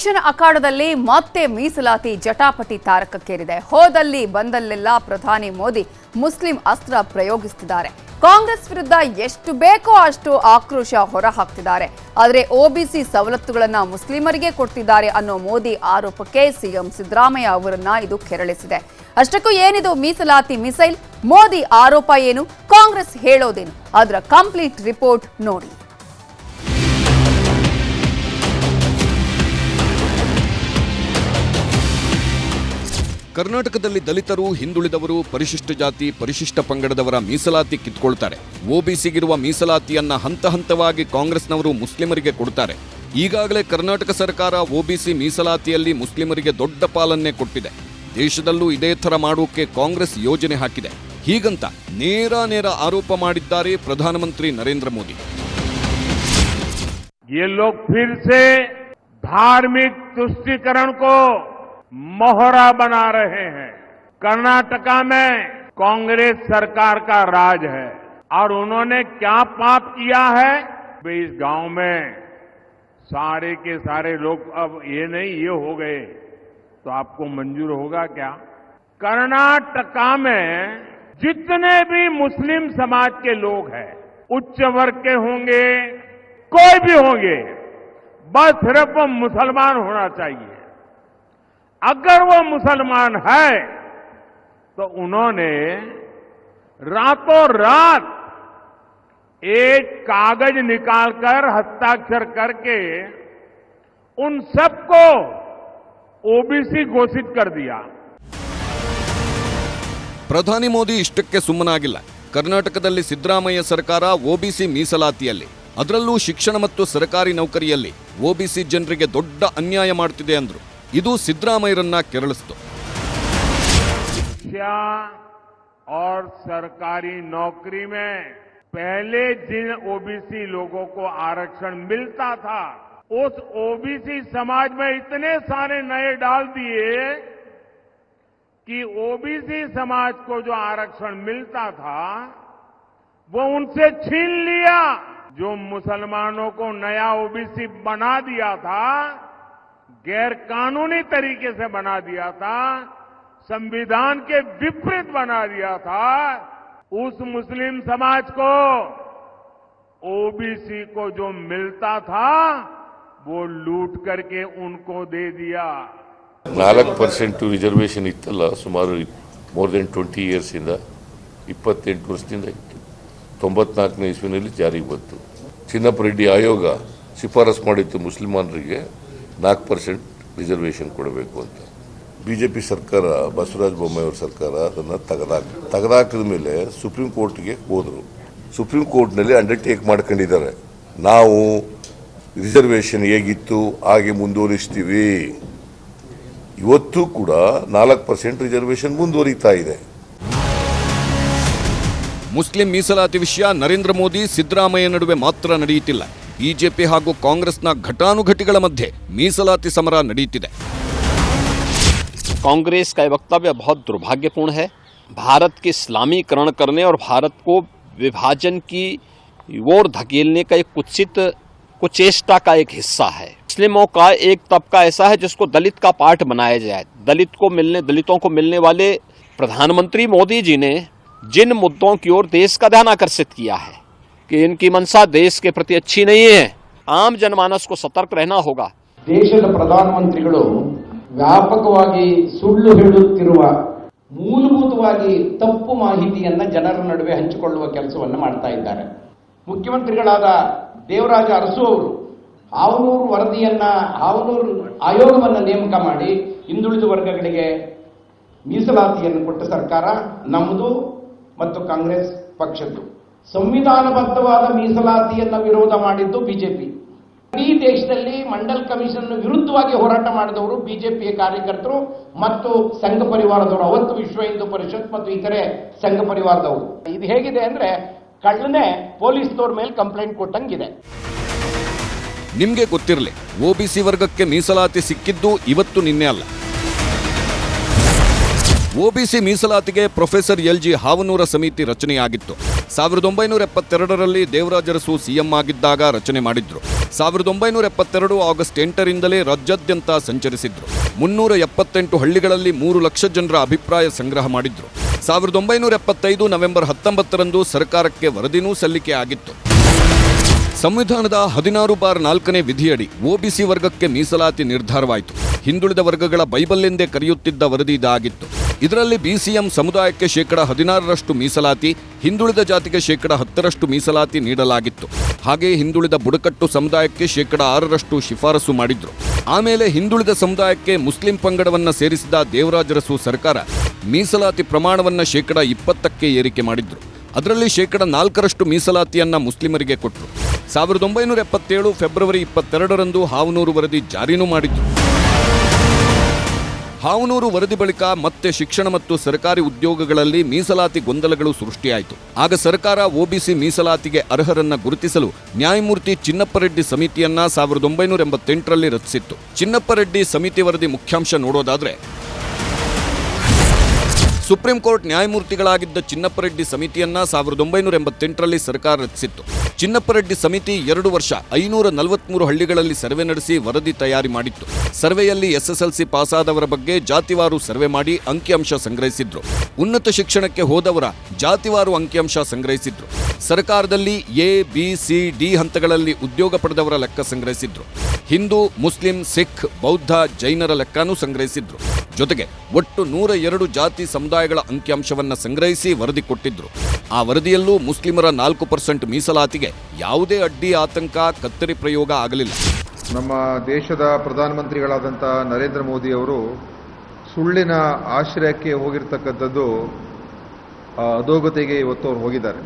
ಶಿಕ್ಷಣ ಅಖಾಡದಲ್ಲಿ ಮತ್ತೆ ಮೀಸಲಾತಿ ಜಟಾಪಟಿ ತಾರಕಕ್ಕೇರಿದೆ. ಹೋದಲ್ಲಿ ಬಂದಲ್ಲೆಲ್ಲ ಪ್ರಧಾನಿ ಮೋದಿ ಮುಸ್ಲಿಂ ಅಸ್ತ್ರ ಪ್ರಯೋಗಿಸುತ್ತಿದ್ದಾರೆ ಕಾಂಗ್ರೆಸ್ ವಿರುದ್ಧ ಎಷ್ಟು ಬೇಕೋ ಅಷ್ಟು ಆಕ್ರೋಶ ಹೊರಹಾಕ್ತಿದ್ದಾರೆ. ಆದರೆ ಒಬಿಸಿ ಸವಲತ್ತುಗಳನ್ನ ಮುಸ್ಲಿಮರಿಗೆ ಕೊಡ್ತಿದ್ದಾರೆ ಅನ್ನೋ ಮೋದಿ ಆರೋಪಕ್ಕೆ ಸಿಎಂ ಸಿದ್ದರಾಮಯ್ಯ ಅವರನ್ನ ಇದು ಕೆರಳಿಸಿದೆ. ಅಷ್ಟಕ್ಕೂ ಏನಿದು ಮೀಸಲಾತಿ ಮಿಸೈಲ್? ಮೋದಿ ಆರೋಪ ಏನು? ಕಾಂಗ್ರೆಸ್ ಹೇಳೋದೇನು? ಅದರ ಕಂಪ್ಲೀಟ್ ರಿಪೋರ್ಟ್ ನೋಡಿ. ಕರ್ನಾಟಕದಲ್ಲಿ ದಲಿತರು ಹಿಂದುಳಿದವರು ಪರಿಶಿಷ್ಟ ಜಾತಿ ಪರಿಶಿಷ್ಟ ಪಂಗಡದವರ ಮೀಸಲಾತಿ ಕಿತ್ಕೊಳ್ತಾರೆ ಒಬಿಸಿಗಿರುವ ಮೀಸಲಾತಿಯನ್ನ ಹಂತ ಹಂತವಾಗಿ ಕಾಂಗ್ರೆಸ್ನವರು ಮುಸ್ಲಿಮರಿಗೆ ಕೊಡ್ತಾರೆ ಈಗಾಗಲೇ ಕರ್ನಾಟಕ ಸರ್ಕಾರ ಒಬಿಸಿ ಮೀಸಲಾತಿಯಲ್ಲಿ ಮುಸ್ಲಿಮರಿಗೆ ದೊಡ್ಡ ಪಾಲನ್ನೇ ಕೊಟ್ಟಿದೆ ದೇಶದಲ್ಲೂ ಇದೇ ಥರ ಮಾಡೋಕೆ ಕಾಂಗ್ರೆಸ್ ಯೋಜನೆ ಹಾಕಿದೆ ಹೀಗಂತ ನೇರ ನೇರ ಆರೋಪ ಮಾಡಿದ್ದಾರೆ ಪ್ರಧಾನಮಂತ್ರಿ ನರೇಂದ್ರ ಮೋದಿ ये लोग फिर से धार्मिक तुष्टिकरण को मोहरा बना रहे हैं। कर्नाटका में कांग्रेस सरकार का राज है और उन्होंने क्या पाप किया है? वे इस गाँव में सारे के सारे लोग अब ये नहीं, ये हो गए। तो आपको मंजूर होगा क्या? कर्नाटका में जितने भी मुस्लिम समाज के लोग हैं, उच्च वर्ग के होंगे, कोई भी होंगे, बस सिर्फ़ मुसलमान होना चाहिए। अगर वो मुसलमान है तो उन्होंने रातों रात एक कागज निकालकर हस्ताक्षर करके उन सबको ओबीसी घोषित कर दिया ಪ್ರಧಾನಿ ಮೋದಿ ಇಷ್ಟಕ್ಕೆ ಸುಮ್ಮನಾಗಿಲ್ಲ ಕರ್ನಾಟಕದಲ್ಲಿ ಸಿದ್ದರಾಮಯ್ಯ ಸರ್ಕಾರ ಒಬಿಸಿ ಮೀಸಲಾತಿಯಲ್ಲಿ ಅದರಲ್ಲೂ ಶಿಕ್ಷಣ ಮತ್ತು ಸರ್ಕಾರಿ ನೌಕರಿಯಲ್ಲಿ ಒಬಿಸಿ ಜನರಿಗೆ ದೊಡ್ಡ ಅನ್ಯಾಯ ಮಾಡ್ತಿದೆ ಅಂದ್ರು ಇದು ಸಿದ್ದರಾಮಯ್ಯರನ್ನ ಕೆರಳಿಸ್ತು शिक्षा और सरकारी नौकरी में पहले जिन ओबीसी लोगों को आरक्षण मिलता था उस ओबीसी समाज में इतने सारे नए डाल दिए कि ओबीसी समाज को जो आरक्षण मिलता था वो उनसे छीन लिया जो मुसलमानों को नया ओबीसी बना दिया था गैर कानूनी तरीके से बना दिया था संविधान के विपरीत बना दिया था उस मुस्लिम समाज को ओबीसी को जो मिलता था वो लूट करके उनको दे दिया ನಾಲ್ಕು ಪರ್ಸೆಂಟು ರಿಸರ್ವೇಷನ್ ಇತ್ತಲ್ಲ ಸುಮಾರು ಮೋರ್ ದೆನ್ ಟ್ವೆಂಟಿ ಇಯರ್ಸಿಂದ ಇಪ್ಪತ್ತೆಂಟು ವರ್ಷದಿಂದ ಇತ್ತು ತೊಂಬತ್ನಾಲ್ಕನೇ ಇಸ್ವಿನಲ್ಲಿ ಜಾರಿಗೆ ಬಂತು ಚಿನ್ನಪ್ಪ ರೆಡ್ಡಿ ಆಯೋಗ ಶಿಫಾರಸ್ ಮಾಡಿತ್ತು ಮುಸಲ್ಮಾನರಿಗೆ ನಾಲ್ಕು ಪರ್ಸೆಂಟ್ ರಿಸರ್ವೇಷನ್ ಕೊಡಬೇಕು ಅಂತ. ಬಿ ಜೆ ಪಿ ಸರ್ಕಾರ, ಬಸವರಾಜ ಬೊಮ್ಮಾಯಿಯವ್ರ ಸರ್ಕಾರ ಅದನ್ನು ತೆಗೆದಾಕ, ತೆಗೆದಾಕಿದ ಮೇಲೆ ಸುಪ್ರೀಂ ಕೋರ್ಟ್ಗೆ ಹೋದರು. ಸುಪ್ರೀಂ ಕೋರ್ಟ್ನಲ್ಲಿ ಅಂಡರ್ಟೇಕ್ ಮಾಡ್ಕೊಂಡಿದ್ದಾರೆ. ನಾವು ರಿಸರ್ವೇಷನ್ ಹೇಗಿತ್ತು, ಹಾಗೆ ಮುಂದುವರಿಸ್ತೀವಿ. ಇವತ್ತು ಕೂಡ ನಾಲ್ಕು ಪರ್ಸೆಂಟ್ ರಿಸರ್ವೇಷನ್ ಮುಂದುವರಿತಾ ಇದೆ. ಮುಸ್ಲಿಂ ಮೀಸಲಾತಿ ವಿಷಯ ನರೇಂದ್ರ ಮೋದಿ ಸಿದ್ದರಾಮಯ್ಯ ನಡುವೆ ಮಾತ್ರ ನಡೆಯುತ್ತಿಲ್ಲ ಬಿಜೆಪಿ ಹಾಗೂ ಕಾಂಗ್ರೆಸ್ನ ಘಟಾನುಘಟಿಗಳ ಮಧ್ಯೆ ಮೀಸಲಾತಿ ಸಮರ ನಡೆಯುತ್ತಿದೆ कांग्रेस का ये वक्तव्य बहुत दुर्भाग्यपूर्ण है भारत के इस्लामीकरण करने और भारत को विभाजन की ओर धकेलने का एक कुत्सित कुचेष्टा का एक हिस्सा है मुस्लिमों का एक तबका ऐसा है जिसको दलित का पार्ट बनाया जाए दलित को मिलने दलितों को मिलने वाले प्रधानमंत्री मोदी जी ने जिन मुद्दों की ओर देश का ध्यान आकर्षित किया है कि इनकी मंशा देश के प्रति अच्छी नहीं है आम जनमानस को सतर्क रहना होगा ದೇಶದ ಪ್ರಧಾನಮಂತ್ರಿಗಳು ವ್ಯಾಪಕವಾಗಿ ಸುಳ್ಳು ಹೇಳುತ್ತಿರುವ ಮೂಲಭೂತವಾಗಿ ತಪ್ಪು ಮಾಹಿತಿಯನ್ನ ಜನರ ನಡುವೆ ಹಂಚಿಕೊಳ್ಳುವ ಕೆಲಸವನ್ನು ಮಾಡ್ತಾ ಇದ್ದಾರೆ ಮುಖ್ಯಮಂತ್ರಿಗಳಾದ ದೇವರಾಜ ಅರಸು ಅವರು ಹಾವನೂರು ವರದಿಯನ್ನ ಹಾವನೂರು ಆಯೋಗವನ್ನು ನೇಮಕ ಮಾಡಿ ಹಿಂದುಳಿದ ವರ್ಗಗಳಿಗೆ ಮೀಸಲಾತಿಯನ್ನು ಕೊಟ್ಟ ಸರ್ಕಾರ ನಮ್ಮದು ಮತ್ತು ಕಾಂಗ್ರೆಸ್ ಪಕ್ಷದ್ದು. ಸಂವಿಧಾನಬದ್ಧವಾದ ಮೀಸಲಾತಿಯನ್ನು ವಿರೋಧ ಮಾಡಿದ್ದು ಬಿಜೆಪಿ. ಇಡೀ ದೇಶದಲ್ಲಿ ಮಂಡಲ್ ಕಮಿಷನ್ ವಿರುದ್ಧವಾಗಿ ಹೋರಾಟ ಮಾಡಿದವರು ಬಿಜೆಪಿಯ ಕಾರ್ಯಕರ್ತರು ಮತ್ತು ಸಂಘ ಪರಿವಾರದವರು, ಅವತ್ತು ವಿಶ್ವ ಹಿಂದೂ ಪರಿಷತ್ ಮತ್ತು ಇತರೆ ಸಂಘ ಪರಿವಾರದವರು. ಇದು ಹೇಗಿದೆ ಅಂದ್ರೆ ಕಳ್ಳನೆ ಪೊಲೀಸ್ನವ್ರ ಮೇಲೆ ಕಂಪ್ಲೇಂಟ್ ಕೊಟ್ಟಂಗಿದೆ. ನಿಮ್ಗೆ ಗೊತ್ತಿರಲಿ ಒಬಿಸಿ ವರ್ಗಕ್ಕೆ ಮೀಸಲಾತಿ ಸಿಕ್ಕಿದ್ದು ಇವತ್ತು ನಿನ್ನೆ ಅಲ್ಲ. ಒಬಿಸಿ ಮೀಸಲಾತಿಗೆ ಪ್ರೊಫೆಸರ್ ಎಲ್ ಜಿ ಹಾವನೂರ ಸಮಿತಿ ರಚನೆಯಾಗಿತ್ತು. ಸಾವಿರದ ಒಂಬೈನೂರ ಎಪ್ಪತ್ತೆರಡರಲ್ಲಿ ದೇವರಾಜರಸು ಸಿಎಂ ಆಗಿದ್ದಾಗ ರಚನೆ ಮಾಡಿದ್ರು. ಸಾವಿರದ ಒಂಬೈನೂರ ಎಪ್ಪತ್ತೆರಡು ಆಗಸ್ಟ್ ಎಂಟರಿಂದಲೇ ರಾಜ್ಯಾದ್ಯಂತ ಸಂಚರಿಸಿದ್ರು. ಮುನ್ನೂರ ಎಪ್ಪತ್ತೆಂಟು ಹಳ್ಳಿಗಳಲ್ಲಿ ಮೂರು ಲಕ್ಷ ಜನರ ಅಭಿಪ್ರಾಯ ಸಂಗ್ರಹ ಮಾಡಿದ್ರು. ಸಾವಿರದ ಒಂಬೈನೂರ ಎಪ್ಪತ್ತೈದು ನವೆಂಬರ್ ಹತ್ತೊಂಬತ್ತರಂದು ಸರ್ಕಾರಕ್ಕೆ ವರದಿನೂ ಸಲ್ಲಿಕೆ ಆಗಿತ್ತು. ಸಂವಿಧಾನದ ಹದಿನಾರು ಬಾರ್ ನಾಲ್ಕನೇ ವಿಧಿಯಡಿ ಒಬಿಸಿ ವರ್ಗಕ್ಕೆ ಮೀಸಲಾತಿ ನಿರ್ಧಾರವಾಯಿತು. ಹಿಂದುಳಿದ ವರ್ಗಗಳ ಬೈಬಲ್ ಎಂದೇ ಕರೆಯುತ್ತಿದ್ದ ವರದಿ ಇದಾಗಿತ್ತು. ಇದರಲ್ಲಿ ಬಿಸಿಎಂ ಸಮುದಾಯಕ್ಕೆ ಶೇಕಡ ಹದಿನಾರರಷ್ಟು ಮೀಸಲಾತಿ, ಹಿಂದುಳಿದ ಜಾತಿಗೆ ಶೇಕಡ ಹತ್ತರಷ್ಟು ಮೀಸಲಾತಿ ನೀಡಲಾಗಿತ್ತು. ಹಾಗೆ ಹಿಂದುಳಿದ ಬುಡಕಟ್ಟು ಸಮುದಾಯಕ್ಕೆ ಶೇಕಡ ಆರರಷ್ಟು ಶಿಫಾರಸು ಮಾಡಿದ್ರು. ಆಮೇಲೆ ಹಿಂದುಳಿದ ಸಮುದಾಯಕ್ಕೆ ಮುಸ್ಲಿಂ ಪಂಗಡವನ್ನು ಸೇರಿಸಿದ ದೇವರಾಜರಸು ಸರ್ಕಾರ ಮೀಸಲಾತಿ ಪ್ರಮಾಣವನ್ನು ಶೇಕಡ ಇಪ್ಪತ್ತಕ್ಕೆ ಏರಿಕೆ ಮಾಡಿದ್ರು. ಅದರಲ್ಲಿ ಶೇಕಡ ನಾಲ್ಕರಷ್ಟು ಮೀಸಲಾತಿಯನ್ನ ಮುಸ್ಲಿಮರಿಗೆ ಕೊಟ್ಟರು ಸಾವಿರದ ಒಂಬೈನೂರ ಎಪ್ಪತ್ತೇಳು ಫೆಬ್ರವರಿ ಇಪ್ಪತ್ತೆರಡರಂದು ಹಾವನೂರು ವರದಿ ಜಾರಿನೂ ಮಾಡಿದ್ರು. ಹಾವನೂರು ವರದಿ ಬಳಿಕ ಮತ್ತೆ ಶಿಕ್ಷಣ ಮತ್ತು ಸರ್ಕಾರಿ ಉದ್ಯೋಗಗಳಲ್ಲಿ ಮೀಸಲಾತಿ ಗೊಂದಲಗಳು ಸೃಷ್ಟಿಯಾಯಿತು. ಆಗ ಸರ್ಕಾರ ಒಬಿಸಿ ಮೀಸಲಾತಿಗೆ ಅರ್ಹರನ್ನ ಗುರುತಿಸಲು ನ್ಯಾಯಮೂರ್ತಿ ಚಿನ್ನಪ್ಪರೆಡ್ಡಿ ಸಮಿತಿಯನ್ನ ಸಾವಿರದ ಒಂಬೈನೂರ ಎಂಬತ್ತೆಂಟರಲ್ಲಿ ರಚಿಸಿತ್ತು. ಚಿನ್ನಪ್ಪರೆಡ್ಡಿ ಸಮಿತಿ ವರದಿ ಮುಖ್ಯಾಂಶ ನೋಡೋದಾದ್ರೆ ಸುಪ್ರೀಂ ಕೋರ್ಟ್ ನ್ಯಾಯಮೂರ್ತಿಗಳಾಗಿದ್ದ ಚಿನ್ನಪ್ಪರೆಡ್ಡಿ ಸಮಿತಿಯನ್ನ ಸಾವಿರದ ಒಂಬೈನೂರ ಎಂಬತ್ತೆಂಟರಲ್ಲಿ ಸರ್ಕಾರ ರಚಿಸಿತ್ತು. ಚಿನ್ನಪ್ಪರೆಡ್ಡಿ ಸಮಿತಿ ಎರಡು ವರ್ಷ ಐನೂರ ನಲವತ್ಮೂರು ಹಳ್ಳಿಗಳಲ್ಲಿ ಸರ್ವೆ ನಡೆಸಿ ವರದಿ ತಯಾರಿ ಮಾಡಿತ್ತು. ಸರ್ವೆಯಲ್ಲಿ ಎಸ್ಎಸ್ಎಲ್ಸಿ ಪಾಸಾದವರ ಬಗ್ಗೆ ಜಾತಿವಾರು ಸರ್ವೆ ಮಾಡಿ ಅಂಕಿಅಂಶ ಸಂಗ್ರಹಿಸಿದ್ರು. ಉನ್ನತ ಶಿಕ್ಷಣಕ್ಕೆ ಹೋದವರ ಜಾತಿವಾರು ಅಂಕಿಅಂಶ ಸಂಗ್ರಹಿಸಿದ್ರು. ಸರ್ಕಾರದಲ್ಲಿ ಎ, ಬಿ, ಸಿ, ಡಿ ಹಂತಗಳಲ್ಲಿ ಉದ್ಯೋಗ ಪಡೆದವರ ಲೆಕ್ಕ ಸಂಗ್ರಹಿಸಿದ್ರು. ಹಿಂದೂ, ಮುಸ್ಲಿಂ, ಸಿಖ್, ಬೌದ್ಧ ಜೈನರ ಲೆಕ್ಕನೂ ಸಂಗ್ರಹಿಸಿದ್ರು. ಜೊತೆಗೆ ಒಟ್ಟು ನೂರ ಎರಡು ಜಾತಿ ಸಮುದಾಯಗಳ ಅಂಕಿಅಂಶವನ್ನು ಸಂಗ್ರಹಿಸಿ ವರದಿ ಕೊಟ್ಟಿದ್ರು. ಆ ವರದಿಯಲ್ಲೂ ಮುಸ್ಲಿಮರ ನಾಲ್ಕು ಪರ್ಸೆಂಟ್ ಮೀಸಲಾತಿಗೆ ಯಾವುದೇ ಅಡ್ಡಿ, ಆತಂಕ, ಕತ್ತರಿ ಪ್ರಯೋಗ ಆಗಲಿಲ್ಲ. ನಮ್ಮ ದೇಶದ ಪ್ರಧಾನಮಂತ್ರಿಗಳಾದಂಥ ನರೇಂದ್ರ ಮೋದಿ ಅವರು ಸುಳ್ಳಿನ ಆಶ್ರಯಕ್ಕೆ ಹೋಗಿರ್ತಕ್ಕಂಥದ್ದು ಅಧೋಗತಿಗೆ ಇವತ್ತು ಅವ್ರು ಹೋಗಿದ್ದಾರೆ.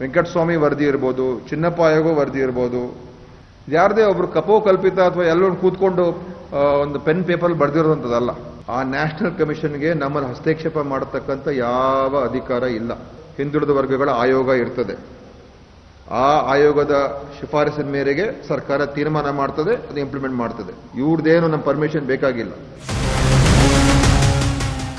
ವೆಂಕಟಸ್ವಾಮಿ ವರದಿ ಇರ್ಬೋದು, ಚಿನ್ನಪ್ಪ ಆಯೋಗ ವರದಿ ಇರ್ಬೋದು. ಯಾರದೇ ಒಬ್ರು ಕಪೋಕಲ್ಪಿತ ಅಥವಾ ಎಲ್ಲರೂ ಕೂತ್ಕೊಂಡು ಒಂದು ಪೆನ್ ಪೇಪರ್ ಬರೆದಿರೋದಂಥದ್ದಲ್ಲ. ಆ ನ್ಯಾಷನಲ್ ಕಮಿಷನ್ಗೆ ನಮ್ಮಲ್ಲಿ ಹಸ್ತಕ್ಷೇಪ ಮಾಡತಕ್ಕಂಥ ಯಾವ ಅಧಿಕಾರ ಇಲ್ಲ. ಹಿಂದುಳಿದ ವರ್ಗಗಳ ಆಯೋಗ ಇರ್ತದೆ. ಆ ಆಯೋಗದ ಶಿಫಾರಸಿನ ಮೇರೆಗೆ ಸರ್ಕಾರ ತೀರ್ಮಾನ ಮಾಡ್ತದೆ, ಅದು ಇಂಪ್ಲಿಮೆಂಟ್ ಮಾಡ್ತದೆ. ಇವ್ರದ್ದೇನು ನಮ್ಮ ಪರ್ಮಿಷನ್ ಬೇಕಾಗಿಲ್ಲ.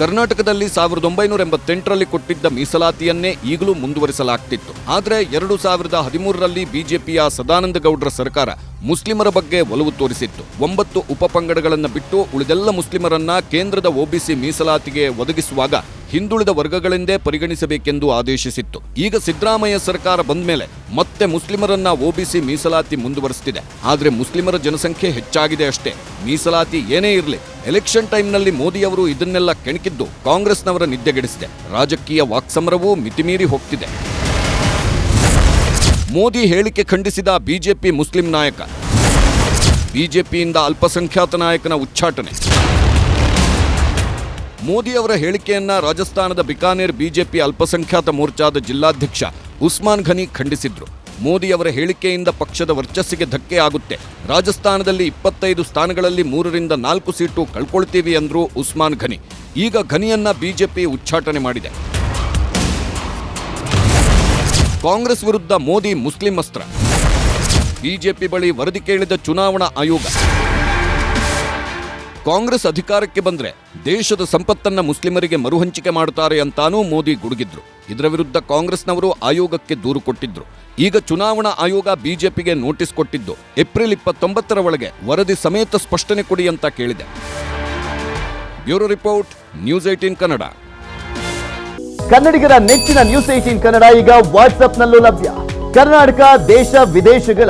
ಕರ್ನಾಟಕದಲ್ಲಿ ಸಾವಿರದ ಒಂಬೈನೂರ ಎಂಬತ್ತೆಂಟರಲ್ಲಿ ಕೊಟ್ಟಿದ್ದ ಮೀಸಲಾತಿಯನ್ನೇ ಈಗಲೂ ಮುಂದುವರಿಸಲಾಗ್ತಿತ್ತು. ಆದರೆ ಎರಡು ಸಾವಿರದ ಹದಿಮೂರರಲ್ಲಿ ಬಿಜೆಪಿಯ ಸದಾನಂದ ಗೌಡರ ಸರ್ಕಾರ ಮುಸ್ಲಿಮರ ಬಗ್ಗೆ ಒಲವು ತೋರಿಸಿತ್ತು. ಒಂಬತ್ತು ಉಪಪಂಗಡಗಳನ್ನು ಬಿಟ್ಟು ಉಳಿದೆಲ್ಲ ಮುಸ್ಲಿಮರನ್ನ ಕೇಂದ್ರದ ಒಬಿಸಿ ಮೀಸಲಾತಿಗೆ ಒದಗಿಸುವಾಗ ಹಿಂದುಳಿದ ವರ್ಗಗಳೆಂದೇ ಪರಿಗಣಿಸಬೇಕೆಂದು ಆದೇಶಿಸಿತ್ತು. ಈಗ ಸಿದ್ದರಾಮಯ್ಯ ಸರ್ಕಾರ ಬಂದ ಮೇಲೆ ಮತ್ತೆ ಮುಸ್ಲಿಮರನ್ನ ಒಬಿಸಿ ಮೀಸಲಾತಿ ಮುಂದುವರಿಸುತ್ತಿದೆ ಆದರೆ ಮುಸ್ಲಿಮರ ಜನಸಂಖ್ಯೆ ಹೆಚ್ಚಾಗಿದೆ ಅಷ್ಟೇ. ಮೀಸಲಾತಿ ಏನೇ ಇರಲಿ, ಎಲೆಕ್ಷನ್ ಟೈಮ್ನಲ್ಲಿ ಮೋದಿಯವರು ಇದನ್ನೆಲ್ಲ ಕೆಣಕಿದ್ದು ಕಾಂಗ್ರೆಸ್ನವರ ನಿದ್ದೆಗೆಡಿಸಿದೆ. ರಾಜಕೀಯ ವಾಕ್ಸಮರವೂ ಮಿತಿಮೀರಿ ಹೋಗ್ತಿದೆ. ಮೋದಿ ಹೇಳಿಕೆ ಖಂಡಿಸಿದ ಬಿಜೆಪಿ ಮುಸ್ಲಿಂ ನಾಯಕ. ಬಿಜೆಪಿಯಿಂದ ಅಲ್ಪಸಂಖ್ಯಾತ ನಾಯಕನ ಉಚ್ಚಾಟನೆ. ಮೋದಿ ಅವರ ಹೇಳಿಕೆಯನ್ನ ರಾಜಸ್ಥಾನದ ಬಿಕಾನೇರ್ ಬಿಜೆಪಿ ಅಲ್ಪಸಂಖ್ಯಾತ ಮೋರ್ಚಾದ ಜಿಲ್ಲಾಧ್ಯಕ್ಷ ಉಸ್ಮಾನ್ ಘನಿ ಖಂಡಿಸಿದ್ರು. ಮೋದಿ ಅವರ ಹೇಳಿಕೆಯಿಂದ ಪಕ್ಷದ ವರ್ಚಸ್ಸಿಗೆ ಧಕ್ಕೆ ಆಗುತ್ತೆ. ರಾಜಸ್ಥಾನದಲ್ಲಿ ಇಪ್ಪತ್ತೈದು ಸ್ಥಾನಗಳಲ್ಲಿ ಮೂರರಿಂದ ನಾಲ್ಕು ಸೀಟು ಕಳ್ಕೊಳ್ತೀವಿ ಅಂದ್ರು ಉಸ್ಮಾನ್ ಘನಿ. ಈಗ ಘನಿಯನ್ನ ಬಿಜೆಪಿ ಉಚ್ಚಾಟನೆ ಮಾಡಿದೆ. ಕಾಂಗ್ರೆಸ್ ವಿರುದ್ಧ ಮೋದಿ ಮುಸ್ಲಿಂ ಅಸ್ತ್ರ. ಬಿಜೆಪಿ ಬಳಿ ವರದಿ ಕೇಳಿದ ಚುನಾವಣಾ ಆಯೋಗ. ಕಾಂಗ್ರೆಸ್ ಅಧಿಕಾರಕ್ಕೆ ಬಂದ್ರೆ ದೇಶದ ಸಂಪತ್ತನ್ನ ಮುಸ್ಲಿಮರಿಗೆ ಮರುಹಂಚಿಕೆ ಮಾಡುತ್ತಾರೆ ಅಂತಾನೂ ಮೋದಿ ಗುಡುಗಿದ್ರು. ಇದರ ವಿರುದ್ಧ ಕಾಂಗ್ರೆಸ್ನವರು ಆಯೋಗಕ್ಕೆ ದೂರು ಕೊಟ್ಟಿದ್ರು. ಈಗ ಚುನಾವಣಾ ಆಯೋಗ ಬಿಜೆಪಿಗೆ ನೋಟಿಸ್ ಕೊಟ್ಟಿದ್ದು, ಏಪ್ರಿಲ್ ಇಪ್ಪತ್ತೊಂಬತ್ತರ ಒಳಗೆ ವರದಿ ಸಮೇತ ಸ್ಪಷ್ಟನೆ ಕೊಡಿ ಅಂತ ಕೇಳಿದೆ. Bureau report, news eighteen Kannada. ಕನ್ನಡಿಗರ ನೆಚ್ಚಿನ ನ್ಯೂಸ್ ಏಟೀನ್ ಕನ್ನಡ ಈಗ ವಾಟ್ಸ್ಆಪ್ನಲ್ಲೂ ಲಭ್ಯ. ಕರ್ನಾಟಕ, ದೇಶ, ವಿದೇಶಗಳ